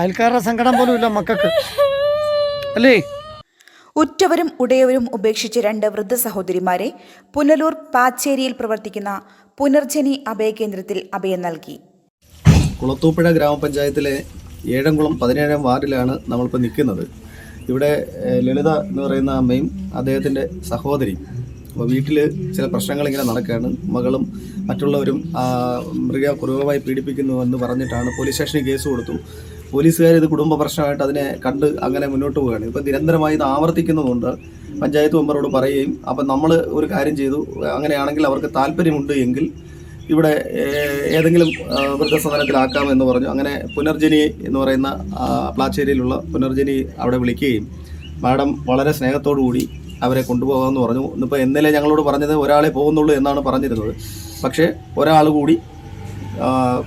അയൽക്കാരുടെ സങ്കടം പോലും ഇല്ല മക്കൾക്ക്. അല്ലേ? ഉറ്റവരും ഉടയവരും ഉപേക്ഷിച്ച് രണ്ട് വൃദ്ധ സഹോദരിമാരെ പുനലൂർ പാച്ചേരിയിൽ പ്രവർത്തിക്കുന്ന പുനർജനി അഭയകേന്ദ്രത്തിൽ അഭയം നൽകി. കുളത്തൂപ്പുഴ ഗ്രാമപഞ്ചായത്തിലെ ഏഴംകുളം പതിനേഴാം വാർഡിലാണ് നമ്മളിപ്പോൾ നിൽക്കുന്നത്. ഇവിടെ ലളിത എന്ന് പറയുന്ന അമ്മയും അദ്ദേഹത്തിന്റെ സഹോദരി അപ്പോൾ വീട്ടിൽ ചില പ്രശ്നങ്ങൾ ഇങ്ങനെ നടക്കുകയാണ് മകളും മറ്റുള്ളവരും മൃഗ ക്രൂരമായി പീഡിപ്പിക്കുന്നുവെന്ന് പറഞ്ഞിട്ടാണ് പോലീസ് സ്റ്റേഷനിൽ കേസ് കൊടുത്തു. പോലീസുകാർ ഇത് കുടുംബ പ്രശ്നമായിട്ട് അതിനെ കണ്ട് അങ്ങനെ മുന്നോട്ട് പോവുകയാണ്. ഇപ്പം നിരന്തരമായി ഇത് ആവർത്തിക്കുന്നതുകൊണ്ട് പഞ്ചായത്ത് മെമ്പറോട് പറയുകയും അപ്പം നമ്മൾ ഒരു കാര്യം ചെയ്തു. അങ്ങനെയാണെങ്കിൽ അവർക്ക് താല്പര്യമുണ്ട് എങ്കിൽ ഇവിടെ ഏതെങ്കിലും വൃദ്ധസദനത്തിലാക്കാമെന്ന് പറഞ്ഞു. അങ്ങനെ പുനർജനി എന്ന് പറയുന്ന പ്ലാച്ചേരിയിലുള്ള പുനർജനി അവിടെ വിളിക്കുകയും മാഡം വളരെ സ്നേഹത്തോടു കൂടി അവരെ കൊണ്ടുപോകാമെന്ന് പറഞ്ഞു. ഇന്നിപ്പോൾ ഇന്നലെ ഞങ്ങളോട് പറഞ്ഞത് ഒരാളെ പോകുന്നുള്ളൂ എന്നാണ് പറഞ്ഞിരുന്നത്. പക്ഷേ ഒരാൾ കൂടി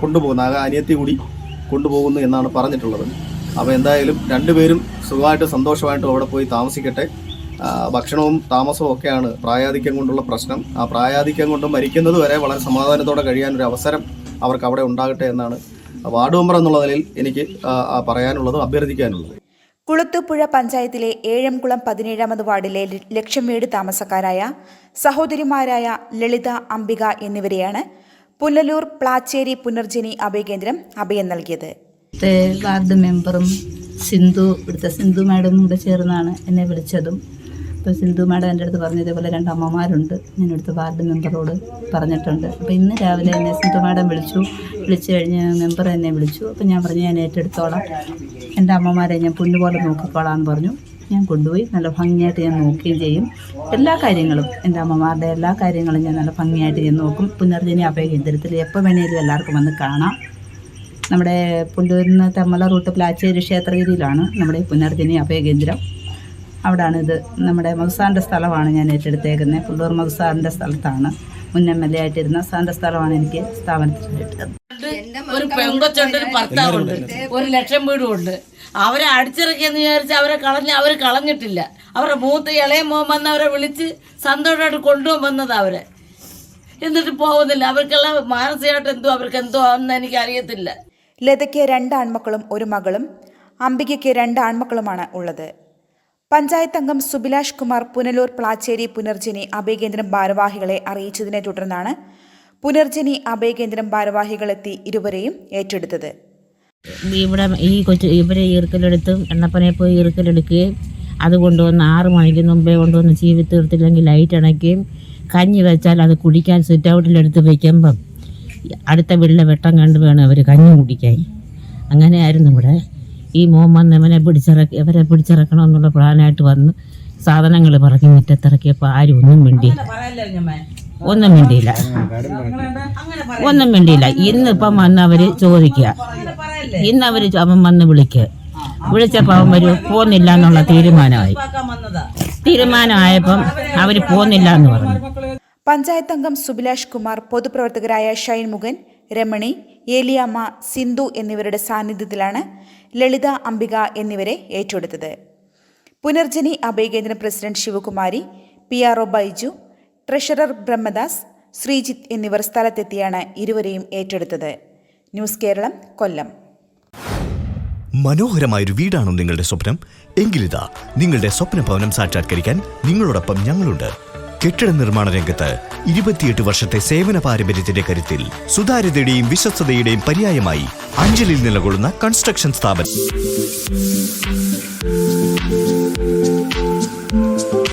കൊണ്ടുപോകുന്ന. ആകെ അനിയത്തി കൂടി കൊണ്ടുപോകുന്നു എന്നാണ് പറഞ്ഞിട്ടുള്ളത്. അപ്പോൾ എന്തായാലും രണ്ടുപേരും സുഖമായിട്ട് സന്തോഷമായിട്ടും അവിടെ പോയി താമസിക്കട്ടെ. ഭക്ഷണവും താമസവും ഒക്കെയാണ് പ്രായാധിക്യം കൊണ്ടുള്ള പ്രശ്നം. ആ പ്രായാധിക്യം കൊണ്ട് മരിക്കുന്നത് വരെ വളരെ സമാധാനത്തോടെ കഴിയാനൊരു അവസരം അവർക്ക് അവിടെ ഉണ്ടാകട്ടെ എന്നാണ് വാർഡ് മെമ്പർ എന്നുള്ള നിലയിൽ എനിക്ക് പറയാനുള്ളതും അഭ്യർത്ഥിക്കാനുള്ളത്. കുളത്തുപുഴ പഞ്ചായത്തിലെ ഏഴംകുളം പതിനേഴാമത് വാർഡിലെ ലക്ഷം വീട് താമസക്കാരായ സഹോദരിമാരായ ലളിത അംബിക എന്നിവരെയാണ് പുനലൂർ പ്ലാച്ചേരി പുനർജനി അഭയകേന്ദ്രം അഭയം നൽകിയത്. വാർഡ് മെമ്പറും സിന്ധു ഇവിടുത്തെ സിന്ധു മാഡം കൂടെ ചേർന്നാണ് എന്നെ വിളിച്ചതും. അപ്പോൾ സിന്ധു മാഡം എന്റെ അടുത്ത് പറഞ്ഞു ഇതേപോലെ രണ്ട് അമ്മമാരുണ്ട്. ഞാൻ ഇവിടുത്തെ വാർഡ് മെമ്പറോട് പറഞ്ഞിട്ടുണ്ട്. അപ്പോൾ ഇന്ന് രാവിലെ എന്നെ സിന്ധു മാഡം വിളിച്ചു. വിളിച്ചു കഴിഞ്ഞ് മെമ്പർ എന്നെ വിളിച്ചു. അപ്പോൾ ഞാൻ പറഞ്ഞു ഞാൻ ഏറ്റെടുത്തോളാം. എന്റെ അമ്മമാരെ ഞാൻ പുല്ലുപോലെ നോക്കിക്കോളാം എന്ന് പറഞ്ഞു. ഞാൻ കൊണ്ടുപോയി. നല്ല ഭംഗിയായിട്ട് ഞാൻ നോക്കുകയും ചെയ്യും. എല്ലാ കാര്യങ്ങളും എന്റെ അമ്മമാരുടെ എല്ലാ കാര്യങ്ങളും ഞാൻ നല്ല ഭംഗിയായിട്ട് ഞാൻ നോക്കും. പുനർജനി അഭയ കേന്ദ്രത്തിൽ എപ്പോൾ വേണേലും എല്ലാവർക്കും വന്ന് കാണാം. നമ്മുടെ പുല്ലൂരിൽ നിന്ന് തെമ്മല റൂട്ട് പ്ലാച്ചേരി ക്ഷേത്രഗിരിയിലാണ് നമ്മുടെ പുനർജനി അഭയകേന്ദ്രം അവിടാണ് ഇത് നമ്മുടെ മധുസാറിന്റെ സ്ഥലമാണ് ഞാൻ ഏറ്റെടുത്തേക്കുന്നത്. പുല്ലൂർ മധുസാറിന്റെ സ്ഥലത്താണ് മുൻ എം എൽ എ ആയിട്ടിരുന്ന സാറിന്റെ സ്ഥലമാണ് എനിക്ക് സ്ഥാപനത്തിൽ ഒരു പെങ്കൊച്ചുണ്ട് ഒരു ഭർത്താവുണ്ട് ഒരു ലക്ഷം വീടും ഉണ്ട് അവരെ അടിച്ചിറക്കിയെന്ന് വിചാരിച്ച് അവരെ കളഞ്ഞ് അവർ കളഞ്ഞിട്ടില്ല. അവരുടെ മൂത്ത് ഇളയ മോൻ വന്ന് അവരെ വിളിച്ച് സന്തോഷമായിട്ട് കൊണ്ടുപോകാൻ അവരെ. എന്നിട്ട് പോകുന്നില്ല. അവർക്കുള്ള മാനസികമായിട്ട് എന്തോ അവർക്ക് എന്തോ ആണെന്ന് എനിക്ക് അറിയത്തില്ല. ലതയ്ക്ക് രണ്ട് ആൺമക്കളും ഒരു മകളും. അംബികയ്ക്ക് രണ്ട് ആൺമക്കളുമാണ് ഉള്ളത്. പഞ്ചായത്ത് അംഗം സുബിലാഷ് കുമാർ പുനലൂർ പ്ലാച്ചേരി പുനർജനി അഭയകേന്ദ്രം ഭാരവാഹികളെ അറിയിച്ചതിനെ തുടർന്നാണ് പുനർജനി അഭയകേന്ദ്രം ഭാരവാഹികളെത്തി ഇരുവരെയും ഏറ്റെടുത്തത്. ഇവിടെ ഈ കൊച്ചു ഇവരെ ഈർക്കലെടുത്ത് എണ്ണപ്പനെ പോയി ഈർക്കലെടുക്കുകയും അത് കൊണ്ടുവന്ന് ആറ് മണിക്ക് മുമ്പേ കൊണ്ടുവന്ന് ചീവി തീർത്തില്ലെങ്കിൽ ലൈറ്റ് അണയ്ക്കുകയും കഞ്ഞി വെച്ചാൽ അത് കുടിക്കാൻ സിറ്റ് ഔട്ടിലെടുത്ത് വയ്ക്കുമ്പം അടുത്ത വീട്ടിലെ വെട്ടം കണ്ട് വേണം അവർ കഞ്ഞി കുടിക്കാൻ. അങ്ങനെയായിരുന്നു ഇവിടെ. ഈ മോൻ വന്ന് ഇവനെ പിടിച്ചിറക്കി ഇവരെ പിടിച്ചിറക്കണമെന്നുള്ള പ്ലാനായിട്ട് വന്ന് സാധനങ്ങൾ പറക്കി മുറ്റത്തിറക്കിയപ്പോൾ ആരും ഒന്നും മിണ്ടിയില്ല ഒന്നും മിണ്ടിയില്ല. ഒന്നും മിണ്ടിയില്ല. ഇന്നിപ്പം വന്ന് അവർ ചോദിക്കുക ഇന്ന് അവർ അവൻ വന്ന് വിളിക്കുക വിളിച്ചപ്പോൾ അവൻ വരും പോന്നില്ല എന്നുള്ള തീരുമാനമായി. തീരുമാനമായപ്പം അവർ പോന്നില്ല എന്ന് പറഞ്ഞു. പഞ്ചായത്ത് അംഗം സുബിലാഷ് കുമാർ പൊതുപ്രവർത്തകരായ ഷൈൻമുഖൻ രമണി ഏലിയാമ്മ സിന്ധു എന്നിവരുടെ സാന്നിധ്യത്തിലാണ് ലളിത അംബിക എന്നിവരെ ഏറ്റെടുത്തത്. Punarjani അഭയകേന്ദ്രം president Sivakumari P R O Baiju treasurer Brahmadas Sreejith എന്നിവർ സ്ഥലത്തെത്തിയാണ് ഇരുവരെയും ഏറ്റെടുത്തത്. ന്യൂസ് കേരളം കൊല്ലം. മനോഹരമായൊരു വീടാണോ നിങ്ങളുടെ സ്വപ്നം. എങ്കിലിതാ നിങ്ങളുടെ സ്വപ്ന ഭവനം സാക്ഷാത്കരിക്കാൻ നിങ്ങളോടൊപ്പം ഞങ്ങളുണ്ട്. കെട്ടിട നിർമ്മാണ രംഗത്ത് ഇരുപത്തിയെട്ട് വർഷത്തെ സേവന പാരമ്പര്യത്തിന്റെ കരുത്തിൽ സുതാര്യതയുടെയും വിശ്വസ്തതയുടെയും പര്യായമായി അഞ്ചലിൽ നിലകൊള്ളുന്ന കൺസ്ട്രക്ഷൻ സ്ഥാപനം.